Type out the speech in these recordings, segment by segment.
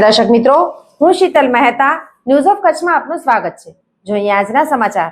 દર્શક મિત્રો, હું શીતલ મહેતા ન્યૂઝ ઓફ કચ્છમાં આપનું સ્વાગત છે. જોઈએ આજના સમાચાર.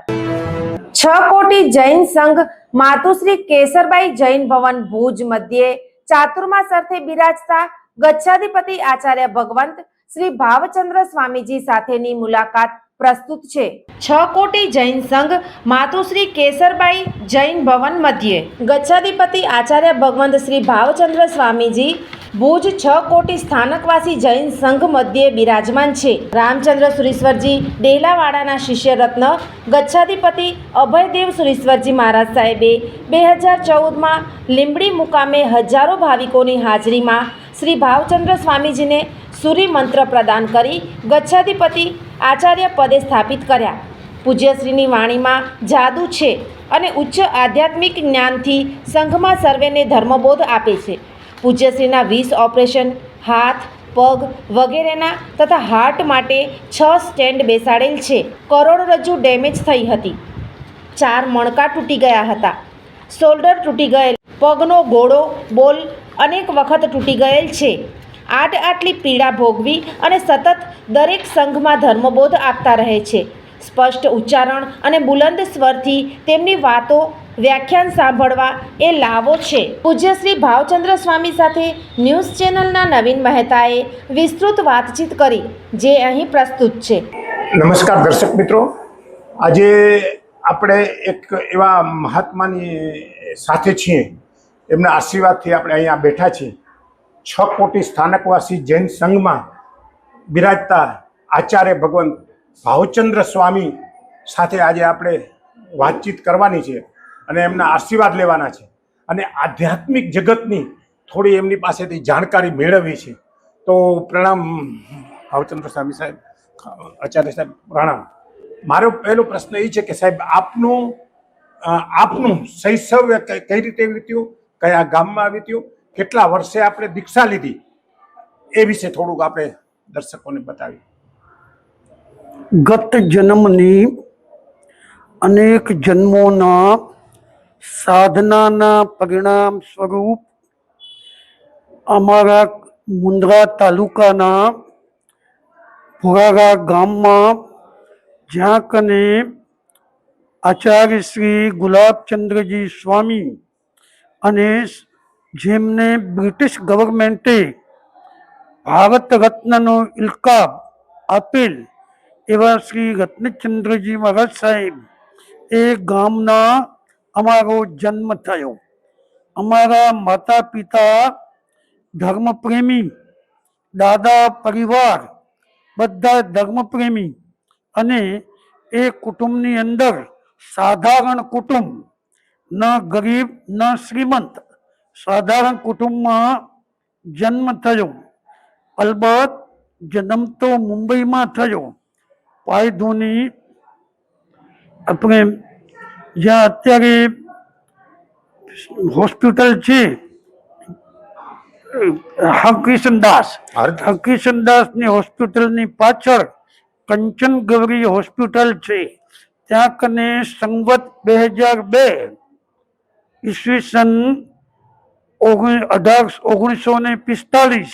છ કોટી જૈન સંઘ માતુશ્રી કેસરબાઈ જૈન ભવન ભુજ મધ્યે ચાતુર્માસ અર્થે બિરાજતા ગચ્છાધિપતિ આચાર્ય ભગવંત શ્રી ભાવચંદ્ર સ્વામીજી સાથેની મુલાકાત પ્રસ્તુત છે. છ કોટી જૈન સંઘ માતુશ્રી કેસરબાઈ જૈન ભવન મધ્યે. ગચ્છાધિપતિ આચાર્ય ભગવંત શ્રી ભાવચંદ્ર સ્વામીજી ભુજ છ કોટી સ્થાનકવાસી જૈન સંઘ મધ્યે બિરાજમાન છે. રામચંદ્ર સુરેશ્વરજી ડેલાવાડાના શિષ્ય રત્ન ગચ્છાધિપતિ અભયદેવ સુરેશ્વરજી મહારાજ સાહેબે બે હજાર ચૌદમાં લીંબડી મુકામે હજારો ભાવિકોની હાજરીમાં શ્રી ભાવચંદ્ર સ્વામીજીને સૂરી મંત્ર પ્રદાન કરી ગચ્છાધિપતિ આચાર્ય પદે સ્થાપિત કર્યા. પૂજ્યશ્રીની વાણીમાં જાદુ છે અને ઉચ્ચ આધ્યાત્મિક જ્ઞાનથી સંઘમાં સર્વેને ધર્મબોધ આપે છે. પૂજ્યશ્રીના વીસ ઓપરેશન, હાથ, પગ વગેરેના તથા હાર્ટ માટે છ સ્ટેન્ડ બેસાડેલ છે. કરોડરજ્જુ ડેમેજ થઈ હતી. ચાર મણકા તૂટી ગયા હતા. શોલ્ડર તૂટી ગયેલ, પગનો ગોળો, બોલ અનેક વખત તૂટી ગયેલ છે. આટ આટલી પીડા ભોગવી અને સતત દરેક સંઘમાં ધર્મબોધ આપતા રહે છે. સ્પષ્ટ ઉચ્ચારણ અને બુલંદ સ્વરથી તેમની વાતો વ્યાખ્યાન સાંભળવા એ લાવો છે. પૂજ્ય શ્રી ભાવચંદ્ર સ્વામી સાથે ન્યૂઝ ચેનલના નવીન મહેતાએ વિસ્તૃત વાતચીત કરી, જે અહીં પ્રસ્તુત છે. નમસ્કાર દર્શક મિત્રો. આજે આપણે એક એવા મહાત્માની સાથે છીએ. એમના આશીર્વાદથી આપણે અહીંયા બેઠા છીએ. છ કોટી સ્થાનકવાસી જૈન સંઘમાં બિરાજતા આચાર્ય ભગવંત ભાવચંદ્ર સ્વામી સાથે આજે આપણે વાતચીત કરવાની છે અને એમના આશીર્વાદ લેવાના છે. અને આધ્યાત્મિક જગતની થોડી એમની પાસેથી જાણકારી મેળવવી છે. તો પ્રણામ ભાવચંદ્ર સ્વામી સાહેબ, આચાર્ય સાહેબ, પ્રણામ. મારો પહેલો પ્રશ્ન એ છે કે સાહેબ, આપનું આપનું શૈશવ કઈ રીતે વીત્યું? કયા ગામમાં વીત્યું? કેટલા વર્ષે આપણે દીક્ષા લીધી એ વિશે થોડુંક આપણે દર્શકોને બતાવીએ. ગત જન્મની અનેક જન્મોના સાધનાના પરિણામ સ્વરૂપ અમારા મુંદ્રા તાલુકાના ભુરારા ગામમાં જ્યાં કને આચાર્ય શ્રી ગુલાબચંદ્રજી સ્વામી અને જેમને બ્રિટિશ ગવર્મેન્ટે ભારત રત્નનો ઇલકાબ આપેલ એવા શ્રી રત્નચંદ્રજી મહારાજ સાહેબ, એ ગામના અમારો જન્મ થયો. અમારા માતા પિતા ધર્મપ્રેમી, દાદા પરિવાર, બધા ધર્મપ્રેમી અને એ કુટુંબની અંદર સાધારણ કુટુંબ, ન ગરીબ, ન શ્રીમંત સાધારણ કુટુંબમાં જન્મ થયો અલબત્ત જન્મ તો મુંબઈમાં થયો પાયધોની આપણે જ્યાં અત્યારે હોસ્પિટલ છે હરકિશનદાસ હર- હરકિશનદાસની હોસ્પિટલની પાછળ કંચન ગૌરી હોસ્પિટલ છે ત્યાં કને સંવત બે હજાર બે ઈસવીસન ઓગણી અઢાર ઓગણીસો ને પિસ્તાલીસ.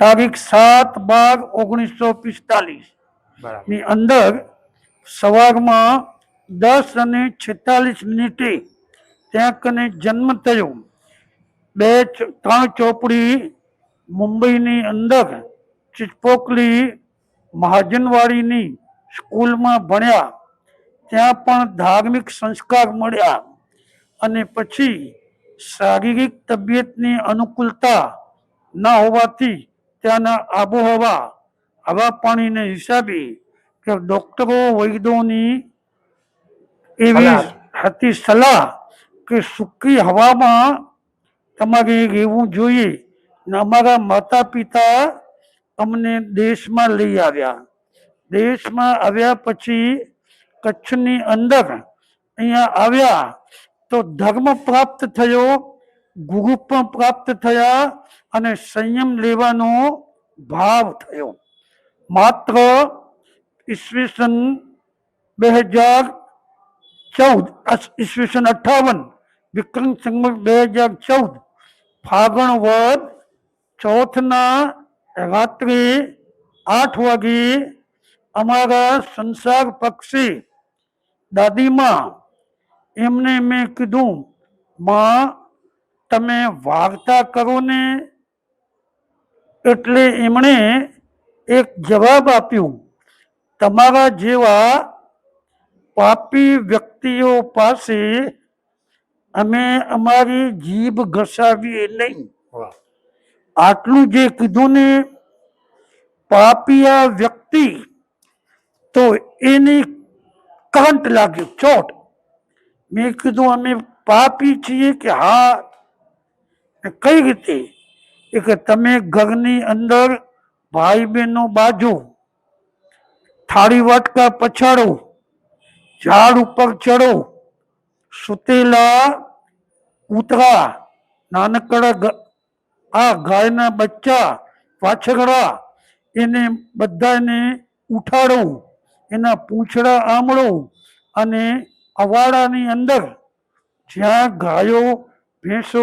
તારીખ સાત બાર ઓગણીસો પિસ્તાલીસ. ની અંદર સવારમાં દસ અને છેતાલીસ મિનિટે ત્યાં કને જન્મ થયો. બે ત્રણ ચોપડી મુંબઈની અંદર ચિચપોકલી મહાજનવાડીની સ્કૂલમાં ભણ્યા. ત્યાં પણ ધાર્મિક સંસ્કાર મળ્યા. અને પછી શારીરિક તબિયતની અનુકૂળતા ન હોવાથી ત્યાંના આબોહવા હવા પાણીને હિસાબે કે ડોક્ટરો વૈદ્યોની એવી હતી સલાહ કે સૂકી હવામાં તમારે રહેવું જોઈએ ને અમારા માતા પિતા અમને દેશમાં લઈ આવ્યા. દેશમાં આવ્યા પછી કચ્છની અંદર અહીંયા આવ્યા તો ધર્મ પ્રાપ્ત થયો ગુરુ પણ પ્રાપ્ત થયા અને સંયમ લેવાનો ભાવ થયો. માત્ર ઈસવીસન બે હજાર ચૌદ ઈસવીસન અઠાવન, વિક્રમ સંવત બે હજાર ચૌદ ફાગણ વદ ચોથના રાત્રે આઠ વાગે અમારા સંસાર પક્ષી દાદીમાં એમને મેં કીધું માં તમે વાર્તા કરો ને. એટલે એમણે એક જવાબ આપ્યું તમારા જેવા પાપી વ્યક્તિઓ પાસે અમે અમારી જીભ ઘસાવીએ નહીં. આટલું જે કીધું ને પાપિયા વ્યક્તિ તો એની કાંટ લાગ્યું ચોટ. મેં કીધું, અમે પાપી છીએ કે હા? કઈ રીતે? એ કે, તમે ઘરની અંદર ભાઈ બહેનો બાજુ થાળી વાટકા પછાડો, ઝાડ ઉપર ચડો, સુતેલા કૂતરા નાનકડા આ ગાયના બચ્ચા વાછગડા એને બધાને ઉઠાડો, એના પૂંછડા આમળો અને અવાડાની અંદર જ્યાં ગાયો ભેંસો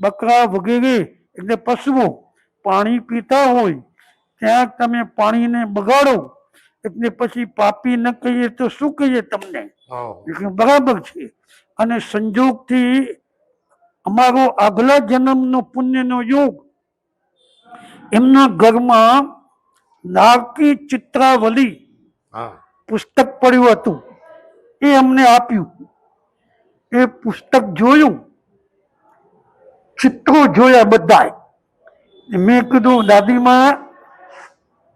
બકરા વગેરે એટલે પશુઓ પાણી પીતા હોય ત્યાં તમે પાણીને બગાડો એટલે પછી પાપી ન કહીએ તો શું કહીએ તમને? એટલે બરાબર છે. અને સંજોગથી અમારો આગલા જન્મનો પુણ્યનો યોગ એમના ઘરમાં નારકી ચિત્રાવલી પુસ્તક પડ્યું હતું. એ અમને આપ્યું. એ પુસ્તક જોયું. ચિત્રો જોયા બધાય. મેં કીધું દાદીમાં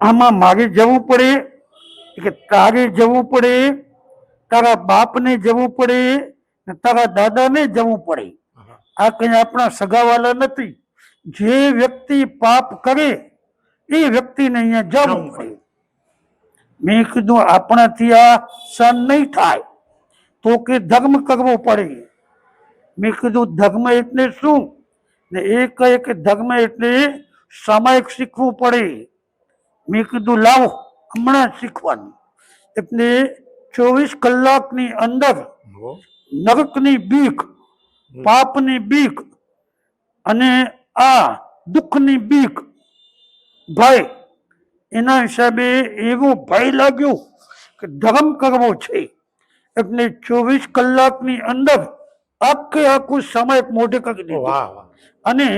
આમાં મારે જવું પડે. કે તારે જવું પડે. તારા બાપને જવું પડે ને તારા દાદાને જવું પડે. આ કઈ આપણા સગાવાલા નથી. જે વ્યક્તિ પાપ કરે એ વ્યક્તિને અહીંયા જવું જવું પડે. મેં કીધું આપણાથી આ સહન નહીં થાય. તો કે ધર્મ કરવો પડે. મેં કીધું ધર્મ એટલે શું? ને એ કહે કે ધર્મ એટલે સામાયિક શીખવું પડે. મેં કીધું લાવો હમણાં શીખવાનું. એટલે ચોવીસ કલાકની અંદર. નરકની બીક પાપની બીક અને આ દુઃખની બીક ભય એના હિસાબે એવો ભય લાગ્યો કે ધર્મ કરવો છે. એટલે ચોવીસ કલાકની અંદર આખે આખું સમય મોઢે કરી દીધું. અને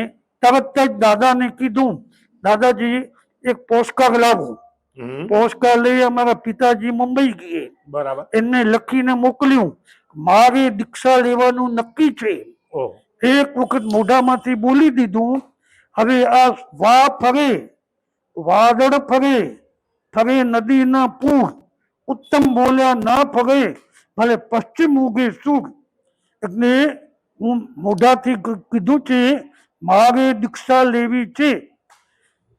તરત જ દાદાને કીધું દાદાજી એક પોસ્ટકાર્ડ લાવો. હમ. પોસ્ટકાર્ડ લઈ અમારા પિતાજી મુંબઈ ગયે. બરાબર. એમને લખીને મોકલ્યું મારે દીક્ષા લેવાનું નક્કી છે. એક વખત મોઢામાંથી બોલી દીધું હવે આ વા ફરે વાદળ ફરે ફરે નદીના પૂર ઉત્તમ બોલ્યા ના ફરે ભલે પશ્ચિમ ઉગે સુર એટલે હું મોઢાથી કીધું છે મારે દીક્ષા લેવી છે.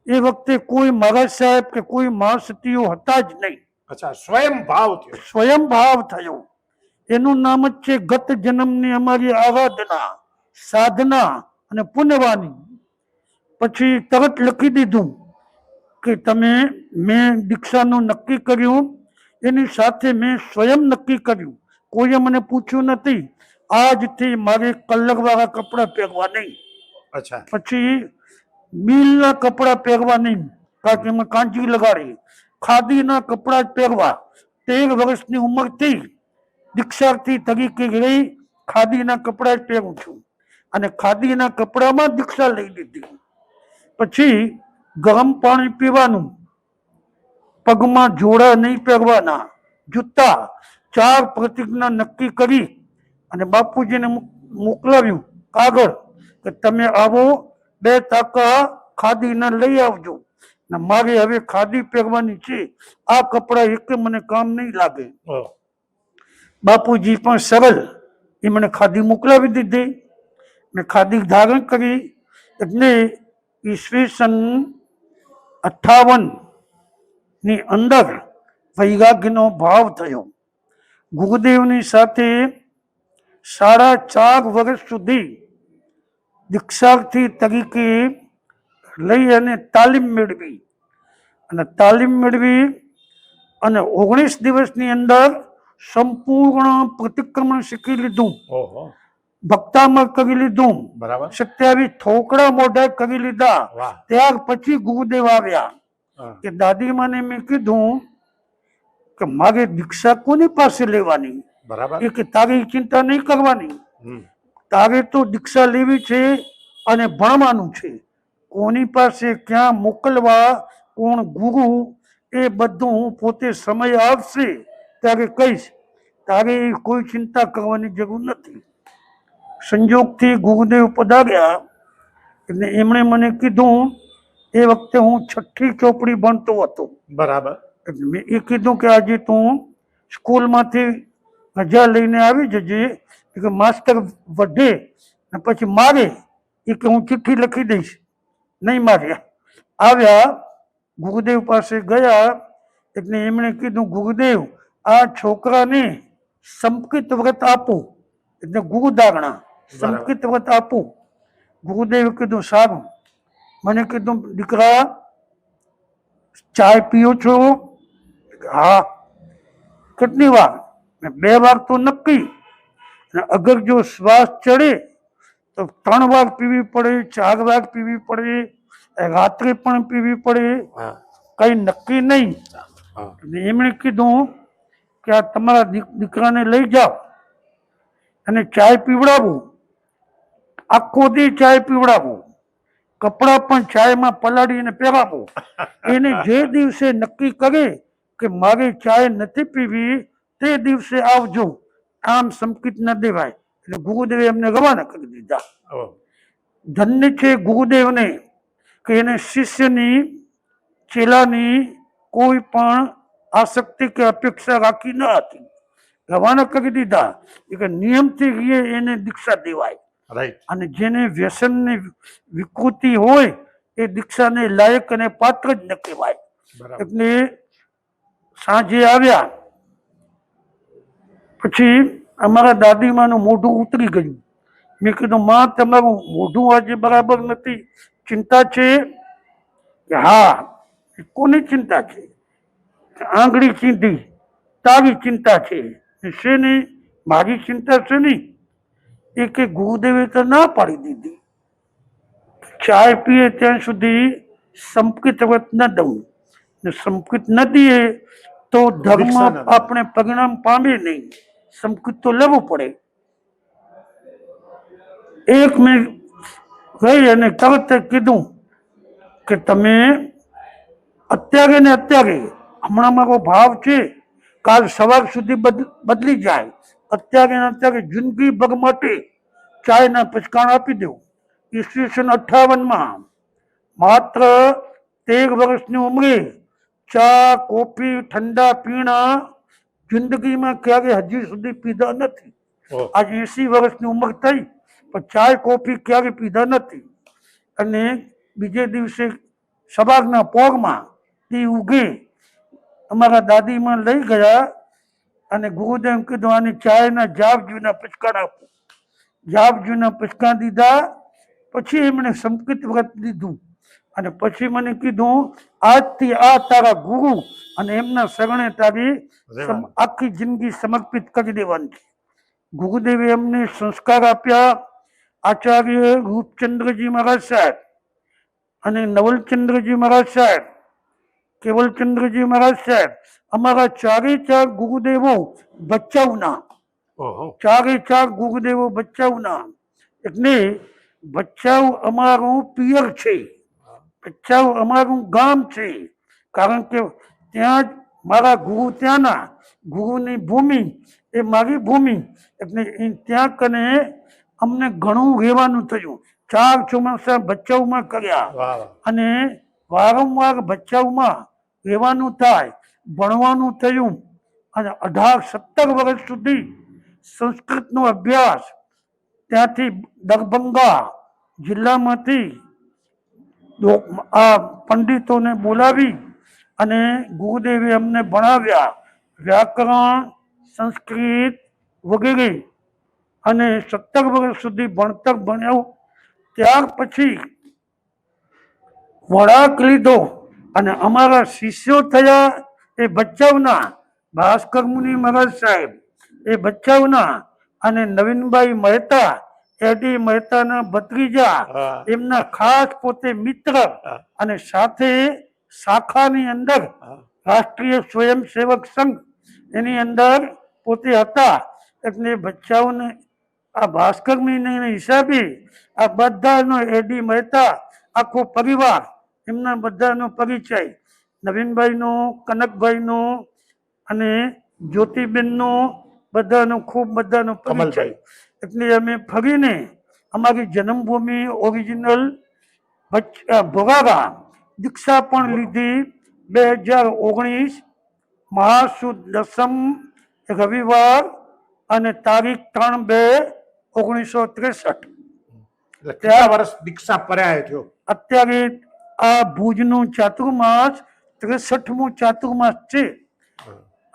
એ વખતે કોઈ મહારાજ સાહેબ કે કોઈ મહાસતીઓ હતા જ નહીં. અચ્છા સ્વયં ભાવ થયો. સ્વયં ભાવ થયો. એનું નામ જ છે ગત જન્મની અમારી આરાધના સાધના અને પુનવાની પછી તરત લખી દીધું કે તમે મેં દીક્ષાનું નક્કી કર્યું એની સાથે મેં સ્વયં નક્કી કર્યું. કોઈએ મને પૂછ્યું નથી આજથી મારે કલરવાળા કપડાં પહેરવા નહીં અચ્છા. પછી મિલના કપડાં પહેરવા નહીં કારણ કે એમાં કાંજી લગાડી ખાદીના કપડાં જ પહેરવા. તેર વર્ષની ઉંમરથી દીક્ષાર્થી તરીકે રહી ખાદીના કપડાં જ પહેરું છું. અને ખાદીના કપડામાં દીક્ષા લઈ લીધી. પછી ગરમ પાણી પીવાનું પગમાં જોડા નહીં પહેરવાના. જૂતા ચાર પ્રતિજ્ઞા નક્કી કરી અને બાપુજીને મોકલાવ્યું. કાગળ કે તમે આવો બે તાકા ખાદીના લઈ આવજો. ને મારે હવે ખાદી પહેરવાની છે. આ કપડાં એક મને કામ નહીં લાગે. બાપુજી પણ સરળ. એ મને ખાદી મોકલાવી દીધી. મેં ખાદી ધારણ કરી. એટલે ઈસવીસન અઠાવન ની અંદર વૈરાગ્યનો ભાવ થયો. ગુરુદેવની સાથે સાડા ચાર વર્ષ સુધી દીક્ષાર્થી તરીકે લઈ અને તાલીમ મેળવી. અને તાલીમ મેળવી અને ઓગણીસ દિવસની અંદર સંપૂર્ણ પ્રતિક્રમણ શીખી લીધું. ઓહો. ભક્તામાં કરી લીધું. બરાબર. સત્યાવીસ થોકડા મોઢા કરી લીધા. ત્યાર પછી ગુરુદેવ આવ્યા. કે દાદી મને મેં કીધું કે મારે દીક્ષા કોની પાસે લેવાની? બરાબર. એ કે તારી ચિંતા નહીં કરવાની. તારે તો દીક્ષા લેવી છે અને ભણવાનું છે. કોની પાસે ક્યાં મોકલવા કોણ ગુરુ એ બધું હું પોતે સમય આવશે ત્યારે કહીશ તારે કોઈ ચિંતા કરવાની જરૂર નથી. સંજોગથી ગુરુદેવ પધાર્યા. એટલે એમણે મને કીધું એ વખતે હું છઠ્ઠી ચોપડી ભણતો હતો. બરાબર. એટલે મેં એ કીધું કે આજે તું સ્કૂલમાંથી રજા લઈને આવી જજે કે માસ્ટર વધે ને પછી મારે એ કે હું ચિઠ્ઠી લખી દઈશ. નહીં માર્યા. આવ્યા ગુરુદેવ પાસે ગયા એટલે એમણે કીધું ગુરુદેવ આ છોકરાને સંપકિત વ્રત આપો. એટલે ગુરુધારણા સંપકિત વ્રત આપો. ગુરુદેવે કીધું સારું મને કીધું દીકરા ચાય પીઓ છો? હા. કેટલી વાર? બે વાર તો નક્કી. અને અગર જો શ્વાસ ચડે તો ત્રણ વાર પીવી પડે ચાર વાર પીવી પડે રાત્રે પણ પીવી પડે. કઈ નક્કી નહીં. અને એમણે કીધું કે આ તમારા દીકરાને લઈ જાઓ અને ચાય પીવડાવું. આખો દી ચાય પીવડાવું. કપડાં પણ ચાયમાં પલાળીને પહેરાવો. એને જે દિવસે નક્કી કરે કે મારે ચાય નથી પીવી તે દિવસે આવજો. આમ સંકિત ન દેવાય. એટલે ગુરુદેવે એમને રવાના કરી દીધા. ધન્ય છે ગુરુદેવને કે એને શિષ્યની ચેલાની કોઈ પણ આસક્તિ કે અપેક્ષા રાખી ન હતી. રવાના કરી દીધા. કે નિયમથી એને દીક્ષા દેવાય. અને જેને વ્યસનની વિકૃતિ હોય એ દીક્ષાને લાયક અને પાત્ર જ ન કહેવાય. બરાબર. એટલે સાંજે આવ્યા પછી અમારા દાદીમાનું મોઢું ઉતરી ગયું. મેં કીધું માં તમારું મોઢું આજે બરાબર નથી. ચિંતા છે? કે હા કોની ચિંતા છે? આંગળી ચીંધી તારી ચિંતા છે. શેની? મારી ચિંતા છે નહીં એ કે ગુરુદેવે તો ના પાડી દીધી. ચાય પીએ ત્યાં સુધી સંપકિત વ્રત ન દઉં. ને સંસ્કૃત ન દઈએ તો ધર્મ. આપણે પરિણામ પામે નહીં. સંસ્કૃત તો લેવું પડે. એક મેં ગઈ અને તરત કીધું કે તમે અત્યારે ને અત્યારે હમણાં મારો ભાવ છે કાલ સવાર સુધી બદલી જાય. અત્યારે ને અત્યારે જિંદગી ભગ માટે ચાયના પચકાણ આપી દેવું ઈસવીસન અઠ્ઠાવનમાં માત્ર તેર વર્ષની ઉંમરે ચા કોફી ઠંડા પીણા જિંદગીમાં ક્યારે હજી સુધી પીધા નથી. આજે એસી વર્ષની ઉંમર થઈ પણ ચાય કોફી ક્યારે પીધા નથી. અને બીજે દિવસે સવારના પોરમાં તે ઉગે અમારા દાદીમાં લઈ ગયા અને ગુરુદેવ કીધું આની ચાયના જાપજીના પચકાણ આપો. જાપજીના પચકા દીધા પછી એમણે સંકિત વ્રત લીધું. અને પછી મને કીધું આજથી આ તારા ગુરુ અને એમના શરણે તારી આખી જિંદગી સમર્પિત કરી દેવાની. છે ગુરુદેવે એમને સંસ્કાર આપ્યા. આચાર્ય રૂપચંદ્રજી મહારાજ સાહેબ અને નવલચંદ્રજી મહારાજ સાહેબ કેવલચંદ્રજી મહારાજ સાહેબ અમારા ચારે ચાર ગુરુદેવો બચ્ચાઓના ચારે ચાર ગુરુદેવો બચ્ચાઓના એટલે બચ્ચાઓ અમારું પિયર છે. બચ્ચાઓ અમારું ગામ છે. કારણ કે ત્યાં જ મારા ગુરુ ત્યાંના ગુરુની ભૂમિ એ મારી ભૂમિ. એટલે ત્યાં કને અમને ઘણું રહેવાનું થયું. ચાર ચોમાસા ભચાઉમાં કર્યા. અને વારંવાર ભચાઉમાં રહેવાનું થાય. ભણવાનું થયું અને અઢાર સત્તર વર્ષ સુધી સંસ્કૃતનો અભ્યાસ ત્યાંથી દરભંગા જિલ્લામાંથી આ પંડિતોને બોલાવી અને ગુરુદેવે અમને ભણાવ્યા. વ્યાકરણ, સંસ્કૃત વગેરે અને સત્તર વર્ષ સુધી ભણતર ભણ્યો. ત્યાર પછી વળાક લીધો અને અમારા શિષ્યો થયા એ બચ્ચાવના ભાસ્કર મુનિ મહારાજ સાહેબ એ બચ્ચાવના અને નવીનભાઈ મહેતા એડી મહેતાના ભત્રીજા એમના ખાસ પોતે મિત્ર અને સાથે શાખાની અંદર રાષ્ટ્રીય સ્વયંસેવક સંઘ એની અંદર પોતે હતા. એટલે ભચાઉને આ ભાસ્કર મહિનાના હિસાબે આ બધાનો એડી મહેતા આખો પરિવાર એમના બધાનો પરિચય. નવીનભાઈનો કનકભાઈનો અને જ્યોતિબેનનો બધાનો ખૂબ બધાનો પરિચય. એટલે અમે ફરીને અમારી જન્મભૂમિ ઓરિજિનલ ભોગાવા દીક્ષા પણ લીધી બે હજાર ઓગણીસ મહાસુદ દસમ રવિવાર અને તારીખ ત્રણ બે ઓગણીસો ત્રેસઠ. વર્ષ દીક્ષા પર્યાય થયો? અત્યારે આ ભુજનું ચાતુર્માસ ત્રેસઠમું ચાતુર્માસ છે.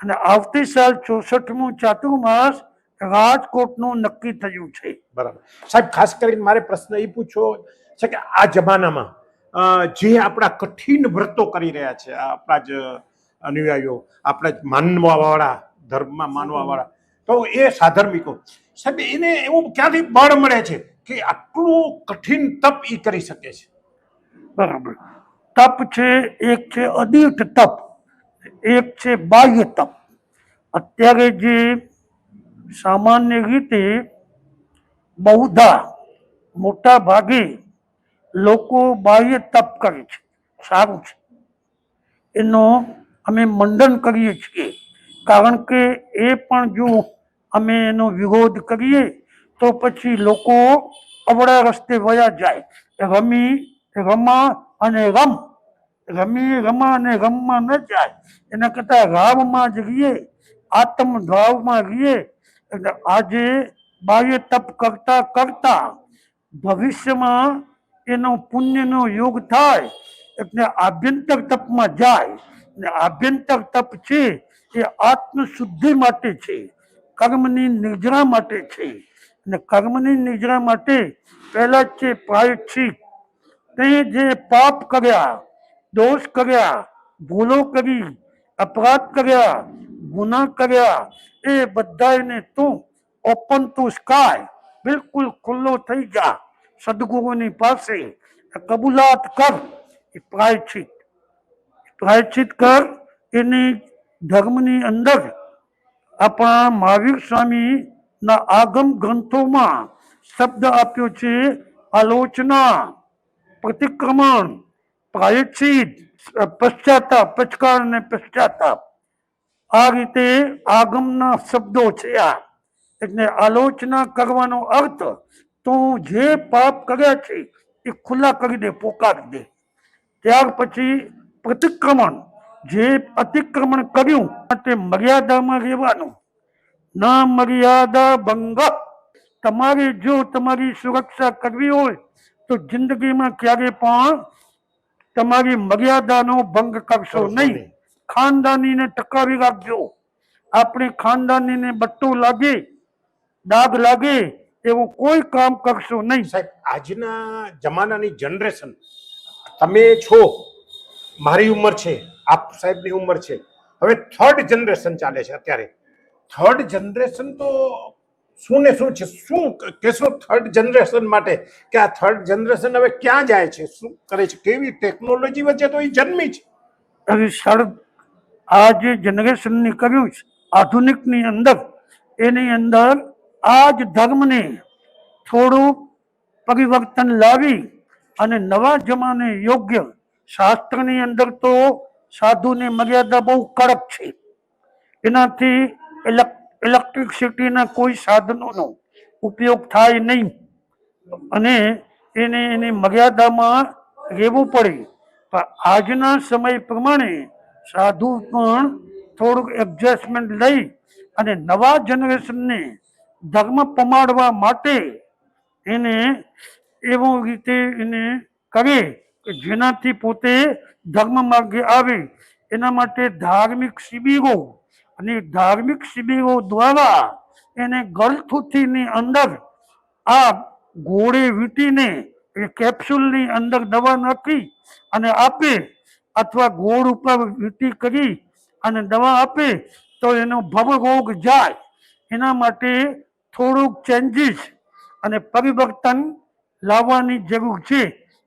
અને આવતી સાલ ચોસઠમું ચાતુર્માસ રાજકોટનું નક્કી થયું છે. બરાબર. સાહેબ ખાસ કરીને મારે પ્રશ્ન એ પૂછો છે કે આ જમાનામાં જે આપણા કઠિન વ્રતો કરી રહ્યા છે આ આપણા જ અનુયાયીઓ આપણા જ માનવાવાળા ધર્મમાં માનવાવાળા તો એ સાધર્મિકો સાહેબ એને એવું ક્યાંથી બળ મળે છે કે આટલું કઠિન તપ એ કરી શકે છે? બરાબર. તપ છે, એક છે અદીઠ તપ, એક છે બાહ્ય તપ. અત્યારે જે સામાન્ય રીતે બહુધા મોટા ભાગે લોકો બાહ્ય તપ કરે છે. સારું છે. એનો અમે મંડન કરીએ છીએ. કારણ કે એ પણ જો અમે એનો વિરોધ કરીએ, તો પછી લોકો અવળા રસ્તે વયા જાય. રમી, રમા અને રમ રમી રમા અને રમમાં ન જાય. એના કરતાં રાવમાં જ રહીએ આત્મ ભાવમાં રહીએ. એટલે આજે બાહ્ય તપ કરતા કરતા ભવિષ્યમાં એનો પુણ્યનો યોગ થાય, એટલે આભ્યંતર તપમાં જાય. ને આભ્યંતર તપ છે, એ આત્મશુદ્ધિ માટે છે, કર્મની નિજરા માટે છે. અને કર્મની નિજરા માટે પહેલા છે પ્રાયશ્ચિત તે જે પાપ કર્યા દોષ કર્યા ભૂલો કરી અપરાધ કર્યા ગુના કર્યા એ બધાને તું ઓપન ટુ સ્કાય બિલકુલ ખુલ્લો થઈ જા સદગુરુની પાસે કબૂલાત કર એ પ્રાયચિત પ્રાયશ્ચિત કર એની ધર્મની અંદર આપણા મહાવીર સ્વામીના આગમ ગ્રંથોમાં શબ્દ આપ્યો છે આલોચના પ્રતિક્રમણ પ્રાયશ્ચિત પશ્ચાતાપ પચકાર અને પશ્ચાતાપ આ રીતે આગમના શબ્દો છે આ એટલે આલોચના કરવાનો અર્થ તું જે પાપ કર્યા છે એ ખુલ્લા કરી દે પોકારી દે ત્યાર પછી પ્રતિક્રમણ જે અતિક્રમણ કર્યું તે મર્યાદામાં રહેવાનું ના મર્યાદા ભંગ તમારે જો તમારી સુરક્ષા કરવી હોય તો જિંદગીમાં ક્યારે પણ તમારી મર્યાદાનો ભંગ કરશો નહીં. ખાનદાનીને ટકાવી રાખજો. આપણે ખાનદાનીને બટ્ટો લાગે દાગ લાગે એવું કોઈ કામ કરશો નહીં. સાહેબ આજના જમાનાની જનરેશન તમે છો મારી ઉંમર છે આપ સાહેબની ઉંમર છે. હવે થર્ડ જનરેશન ચાલે છે અત્યારે. થર્ડ જનરેશન તો શું ને શું છે? શું કેશો થર્ડ જનરેશન માટે? કે આ થર્ડ જનરેશન હવે ક્યાં જાય છે? શું કરે છે? કેવી ટેકનોલોજી વચ્ચે તો એ જન્મી છે. સર, આ જે જનરેશનની કર્યું છે, આધુનિકની અંદર, એની અંદર આ જ ધર્મને થોડું પરિવર્તન લાવી અને નવા જમાને યોગ્ય શાસ્ત્રની અંદર તો સાધુની મર્યાદા બહુ કડક છે. એનાથી ઇલેક્ટ્રિસિટીના કોઈ સાધનોનો ઉપયોગ થાય નહીં. અને એને એની મર્યાદામાં રહેવું પડે. પણ આજના સમય પ્રમાણે સાધુ પણ થોડુંક એડજસ્ટમેન્ટ લઈ અને નવા જનરેશનને ધર્મ પમાડવા માટે એને એવો રીતે એને કરે કે જેનાથી પોતે ધર્મ માર્ગે આવે. એના માટે ધાર્મિક શિબિરો અને ધાર્મિક શિબિરો દ્વારા એને ગળથુથીની અંદર આ ગોળે વીંટીને એ કેપ્સ્યુલની અંદર દવા નાખી અને આપે અથવા ગોળ ઉપર વીંટી કરી અને દવા આપે તો એનો ભવરોગ જાય. એના માટે થોડુંક ચેન્જીસ અને પરિવર્તન લાવવાની જરૂર છે.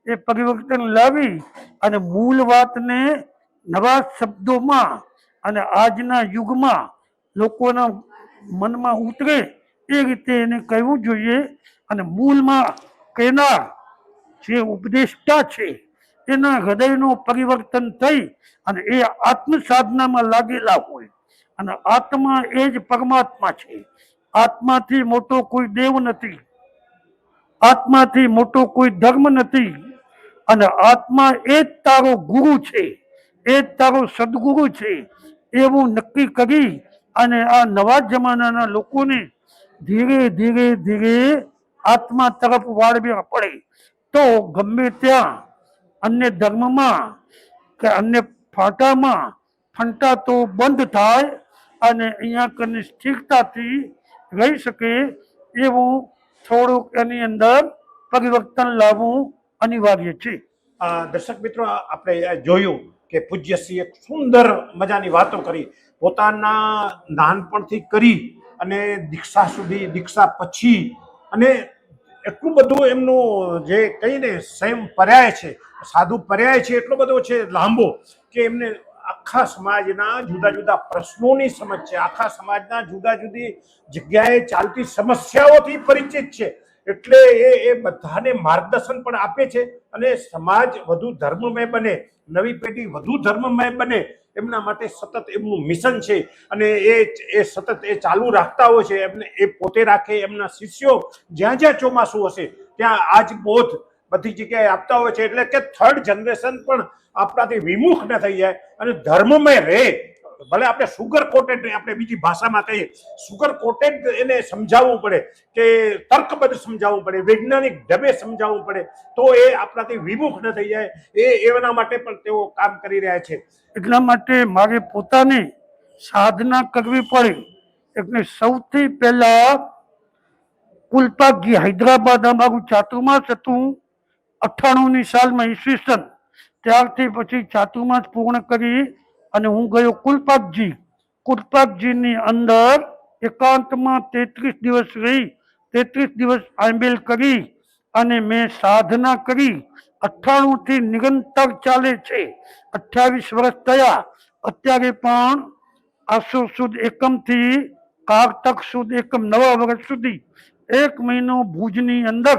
એ પરિવર્તન લાવી અને મૂળ વાતને નવા શબ્દોમાં અને આજના યુગમાં લોકોના મનમાં ઉતરે એ રીતે એને કહેવું જોઈએ અને મૂળમાં કહેનાર જે ઉપદેષ્ટા છે, એના હૃદયનું પરિવર્તન થઈ અને એ આત્મ સાધનામાં લાગેલા હોય અને આત્મા એ જ પરમાત્મા છે. આત્માથી મોટો કોઈ દેવ નથી, આત્માથી મોટો કોઈ ધર્મ નથી અને આત્મા એ જ તારો ગુરુ છે. એ તારો સદગુરુ છે. એવું નક્કી કરી અને આ નવા જમાનાના લોકોને ધીરે ધીરે ધીરે આત્મા તરફ વાળવ્યા પડે. તો ગમે ત્યાં અન્ય ધર્મમાં કે અન્ય ફાટામાં ફંટાતો બંધ થાય અને અહીંયા કને સ્થિરતાથી રહી શકે એવું થોડુંક એની અંદર પરિવર્તન લાવવું અનિવાર્ય છે. દર્શક મિત્રો, આપણે જોયું કે પૂજ્યશ્રી એક સુંદર મજાની વાતો કરી, પોતાના નાનપણથી કરી અને દીક્ષા સુધી, દીક્ષા પછી અને એટલું બધું એમનું જે કહીને સંયમ પર્યાય છે, સાધુ પર્યાય છે, એટલો બધો છે લાંબો કે એમને આખા સમાજના જુદા જુદા પ્રશ્નોની સમજ છે, આખા સમાજના જુદા જુદી જગ્યાએ ચાલતી સમસ્યાઓથી પરિચિત છે. એટલે એ એ બધાને માર્ગદર્શન પણ આપે છે અને સમાજ વધુ ધર્મમય બને, નવી પેઢી વધુ ધર્મમય બને, એમના માટે સતત એમનું મિશન છે અને એ એ સતત એ ચાલુ રાખતા હોય છે, એમને એ પોતે રાખે, એમના શિષ્યો જ્યાં જ્યાં ચોમાસું હશે, ત્યાં આજ બોધ બધી જગ્યાએ આપતા હોય છે. એટલે કે થર્ડ જનરેશન પણ આપણાથી વિમુખ ન થઈ જાય અને ધર્મમય રહે. ભલે આપણે સુગર કોટેડ આપણે બીજી ભાષામાં કહીએ સુગર કોટેડ એને સમજાવવું પડે કે તર્કબદ્ધ સમજાવવું પડે, વૈજ્ઞાનિક ઢબે સમજાવવું પડે, તો એ આપણાથી વિમુખ ન થઈ જાય. એ એના માટે પણ તેઓ કામ કરી રહ્યા છે. એટલા માટે મારે પોતાની સાધના કરવી પડે. એટલે સૌથી પહેલા કુલપાકજી હૈદરાબાદ અમારું ચાતુર્માસ હતું. અઠ્ઠાણુંની સાલમાં ઈસવીસન. ત્યારથી પછી ચાતુર્માસ પૂર્ણ કરી અને હું ગયો કુલપાકજી કુલપાકજીની અંદર એકાંતમાં તેત્રીસ દિવસ રહી. તેત્રીસ દિવસ આંબેલ કરી અને મેં સાધના કરી. અઠ્ઠાણુંથી નિરંતર ચાલે છે. અઠ્યાવીસ વર્ષ થયા. અત્યારે પણ આસો સુદ એકમથી કારતક સુદ એકમ નવા વર્ષ સુધી એક મહિનો ભુજની અંદર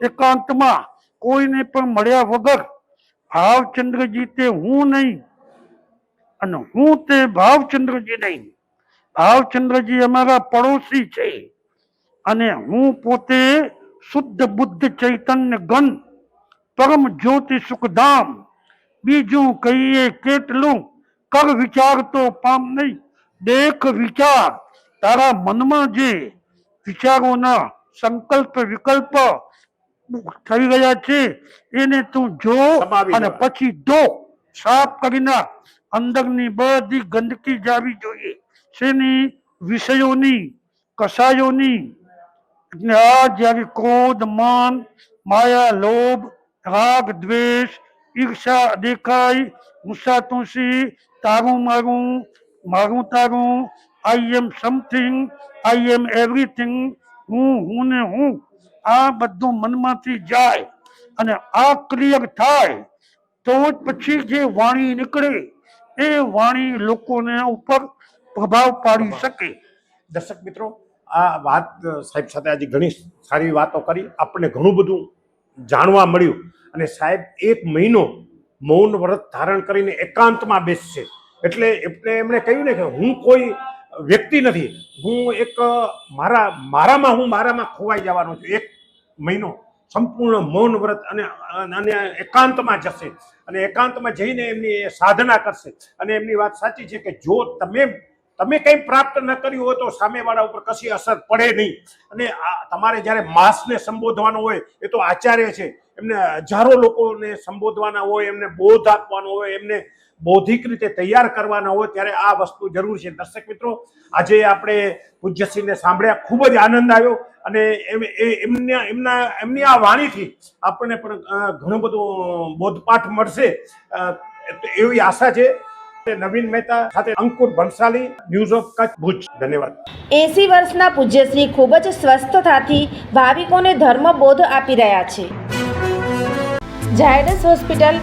એકાંતમાં કોઈને પણ મળ્યા વગર ભાવચંદ્રજી તે હું નહીં અને હું તે ભાવચંદ્રજી નહીં. ભાવચંદ્રજી અમારા પડોશી છે. અને હું પોતે શુદ્ધ બુદ્ધ ચૈતન્ય ગણ પરમ જ્યોતિ સુખધામ બીજું કહીએ કેટલું કર વિચાર તો પામ નહીં દેખ વિચાર. તારા મનમાં જે વિચારોના સંકલ્પ વિકલ્પ થઈ ગયા છે એને તું જો અને પછી દો. સાફ કરી નાખ. અંદરની બધી ગંદકી જાવી જોઈએ. શેની? વિષયોની, કસાયોની. આ જ્યારે ક્રોધ, માન, માયા, લોભ, રાગ, દ્વેષ, ઈર્ષા, દેખાય મુસાતુસી તારું મારું મારું તારું આઈ am something I M everything હું હું ને હું, આ બધું મનમાંથી જાય અને આ ક્લિયર થાય, તો જ પછી જે વાણી નીકળે એ વાણી લોકોને ઉપર પ્રભાવ પાડી શકે. દર્શક મિત્રો આ વાત સાહેબ સાથે આજે ઘણી સારી વાતો કરી. આપણને ઘણું બધું જાણવા મળ્યું. અને સાહેબ એક મહિનો મૌન વ્રત ધારણ કરીને એકાંતમાં બેસશે. એટલે એટલે એમણે કહ્યું ને કે હું કોઈ વ્યક્તિ નથી. હું એક મારા મારામાં હું મારામાં ખોવાઈ જવાનો છું. એક મહિનો સંપૂર્ણ મૌન વ્રત અને અને એકાંતમાં જશે. અને એકાંતમાં જઈને એમની એ સાધના કરશે. અને એમની વાત સાચી છે કે જો તમે તમે કંઈ પ્રાપ્ત ન કર્યું હોય તો સામેવાળા ઉપર કશી અસર પડે નહીં. અને તમારે જ્યારે માસને સંબોધવાનો હોય, એ તો આચાર્ય છે. એમને હજારો લોકોને સંબોધવાના હોય, એમને બોધ આપવાનો હોય, એમને બૌદ્ધિક રીતે તૈયાર કરવાના હોય ત્યારે આ વસ્તુ જરૂર છે. દર્શક મિત્રો, આજે આપણે પૂજ્યશ્રીને સાંભળ્યા, ખૂબ જ આનંદ આવ્યો અને એમના એમના, એમની આ વાણીથી આપણને પણ ઘણો બધો બોધપાઠ મળશે. એવી આશા છે નવીન મહેતા સાથે અંકુર ભંસાલી ન્યૂઝ ઓફ કચ્છ ભુજ. ધન્યવાદ. એસી વર્ષના પૂજ્યશ્રી ખૂબ જ સ્વસ્થતાથી ભાવિકોને ધર્મબોધ આપી રહ્યા છે. ઝાયડસ હોસ્પિટલ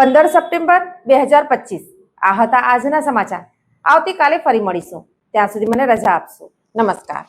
પંદર સપ્ટેમ્બર બે હજાર પચીસ. આ હતા આજના સમાચાર. આવતીકાલે ફરી મળીશું. ત્યાં સુધી મને રજા આપશો. નમસ્કાર.